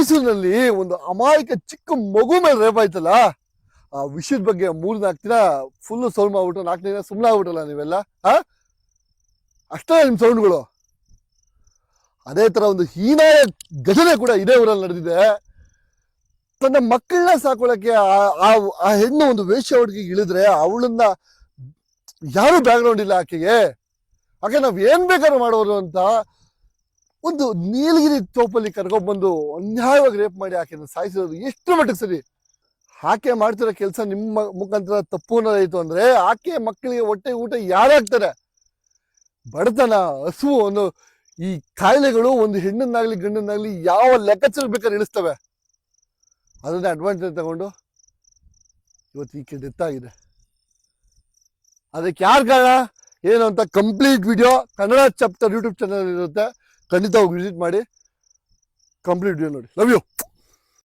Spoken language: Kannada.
ಮೈಸೂರಿನಲ್ಲಿ ಒಂದು ಅಮಾಯಕ ಚಿಕ್ಕ ಮಗು ಮೇಲೆ ರೇಪ್ ಆಯ್ತಲ್ಲ? ಆ ವಿಷಯದ ಬಗ್ಗೆ ಮೂರ್ ನಾಲ್ಕು ದಿನ ಫುಲ್ ಸೌಂಡ್ ಮಾಡ್ಬಿಟ್ಟು, ನಾಲ್ಕು ದಿನ ಸುಮ್ಮನೆ ಆಗ್ಬಿಟ್ಟಲ್ಲ ನೀವೆಲ್ಲ? ಅಷ್ಟೇ ನಿಮ್ ಸೌಂಡ್ಗಳು ಅದೇ ತರ ಒಂದು ಹೀನಾಯ ಘಟನೆ ಕೂಡ ಇದೇ ಊರಲ್ಲಿ ನಡೆದಿದೆ. ತನ್ನ ಮಕ್ಕಳನ್ನ ಸಾಕೊಳ್ಳಕ್ಕೆ ಆ- ಹೆಣ್ಣು ಒಂದು ವೇಷ ಹುಡುಗಿಗೆ ಇಳಿದ್ರೆ ಅವಳನ್ನ ಯಾರು ಬ್ಯಾಕ್ಗ್ರೌಂಡ್ ಇಲ್ಲ ಆಕೆಗೆ? ಆಕೆ ನಾವ್ ಏನ್ ಬೇಕಾದ್ರೂ ಮಾಡೋರು ಅಂತ ಒಂದು ನೀಲಗಿರಿ ತೋಪಲ್ಲಿ ಕರ್ಕೊಂಡ್ಬಂದು ಅನ್ಯಾಯವಾಗಿ ರೇಪ್ ಮಾಡಿ ಆಕೆನ ಸಾಯಿಸಿರೋದು ಎಷ್ಟು ಮಟ್ಟಿಗೆ ಸರಿ? ಆಕೆ ಮಾಡ್ತಿರೋ ಕೆಲಸ ನಿಮ್ಮ ಮುಖಾಂತರ ತಪ್ಪು ಅನ್ನೋದಾಯ್ತು ಅಂದ್ರೆ ಆಕೆ ಮಕ್ಕಳಿಗೆ ಹೊಟ್ಟೆ ಊಟ ಯಾರಾಗ್ತಾರೆ ಬಡತನ ಹಸುವು ಅನ್ನೋ ಈ ಕಾಯಿಲೆಗಳು ಒಂದು ಹೆಣ್ಣನ್ನಾಗ್ಲಿ ಗಂಡನ್ನಾಗ್ಲಿ ಯಾವ ಲೆಕ್ಕಾಚಾರ ಬೇಕಾದ್ರೆ ಇಳಿಸ್ತವೆ. ಅದನ್ನ ಅಡ್ವಾಂಟೇಜ್ ತಗೊಂಡು ಇವತ್ತು ಈಕೆ ಡೆತ್ ಆಗಿದೆ ಅದಕ್ಕೆ ಯಾರು ಕಾರಣ? ಏನು ಅಂತ complete video Kannada chapter YouTube channel ಇರುತ್ತೆ. ಖಂಡಿತ ಹೋಗಿ ವಿಸಿಟ್ ಮಾಡಿ ಕಂಪ್ಲೀಟ್ ವಿಡಿಯೋ ನೋಡಿ. Love you